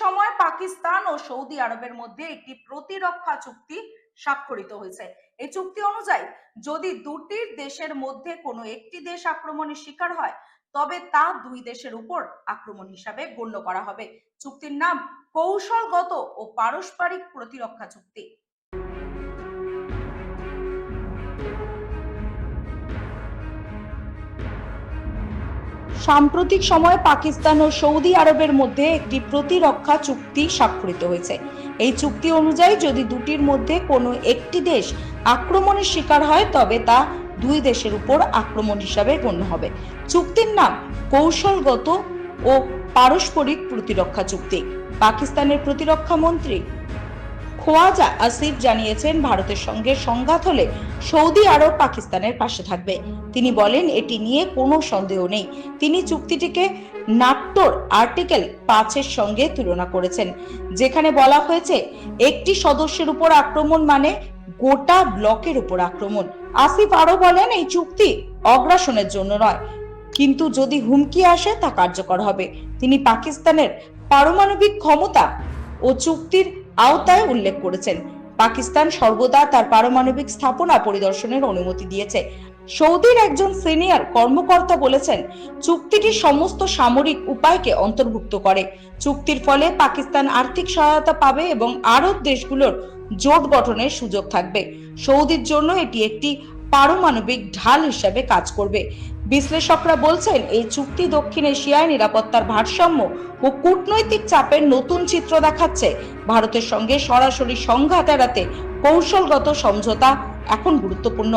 সময় পাকিস্তান ও সৌদি আরবের মধ্যে একটি প্রতিরক্ষা চুক্তি স্বাক্ষরিত হয়েছে। এই চুক্তি অনুযায়ী, যদি দুটি দেশের মধ্যে কোনো একটি দেশ আক্রমণের শিকার হয়, তবে তা দুই দেশের উপর আক্রমণ হিসাবে গণ্য করা হবে। চুক্তির নাম কৌশলগত ও পারস্পরিক প্রতিরক্ষা চুক্তি। সাম্প্রতিক সময়ে পাকিস্তান ও সৌদি আরবের মধ্যে একটি প্রতিরক্ষা চুক্তি স্বাক্ষরিত হয়েছে। এই চুক্তি অনুযায়ী যদি দুটির মধ্যে কোনো একটি দেশ আক্রমণের শিকার হয়, তবে তা দুই দেশের উপর আক্রমণ হিসাবে গণ্য হবে। চুক্তির নাম কৌশলগত ও পারস্পরিক প্রতিরক্ষা চুক্তি। পাকিস্তানের প্রতিরক্ষা মন্ত্রী খোয়াজা আসিফ জানিয়েছেন ভারতের সঙ্গে সংঘাত হলে সৌদি আরব পাকিস্তানের পাশে থাকবে। তিনি বলেন, এটি নিয়ে কোনো সন্দেহ নেই। তিনি চুক্তিটিকে নাট্যর আর্টিকেল পাঁচের সঙ্গে তুলনা করেছেন, যেখানে বলা হয়েছে, একটি সদস্যের উপর আক্রমণ মানে গোটা ব্লকের উপর আক্রমণ। আসিফ আরও বলেন, এই চুক্তি অগ্রাসনের জন্য নয়, কিন্তু যদি হুমকি আসে, তা কার্যকর হবে। তিনি পাকিস্তানের পারমাণবিক ক্ষমতা ও চুক্তির আওতায় উল্লেখ করেছেন। পাকিস্তান সর্বদা তার পারমাণবিক স্থাপনা পরিদর্শনের অনুমতি দিয়েছে। সৌদির একজন সিনিয়র কর্মকর্তা বলেছেন, চুক্তিটি সমস্ত সামরিক উপায়কে অন্তর্ভুক্ত করে। চুক্তির ফলে পাকিস্তান আর্থিক সহায়তা পাবে এবং আরব দেশগুলোর জোট গঠনের সুযোগ থাকবে। সৌদির জন্য এটি একটি পারমাণবিক ঢাল হিসেবে কাজ করবে। বিশ্লেষকরা বলছেন, এই চুক্তি দক্ষিণ এশিয়ায় নিরাপত্তার ভারসাম্য ও কূটনৈতিক চাপের নতুন চিত্র দেখাচ্ছে। ভারতের সঙ্গে সরাসরি সংঘাত এড়াতে কৌশলগত সমঝোতা এখন গুরুত্বপূর্ণ।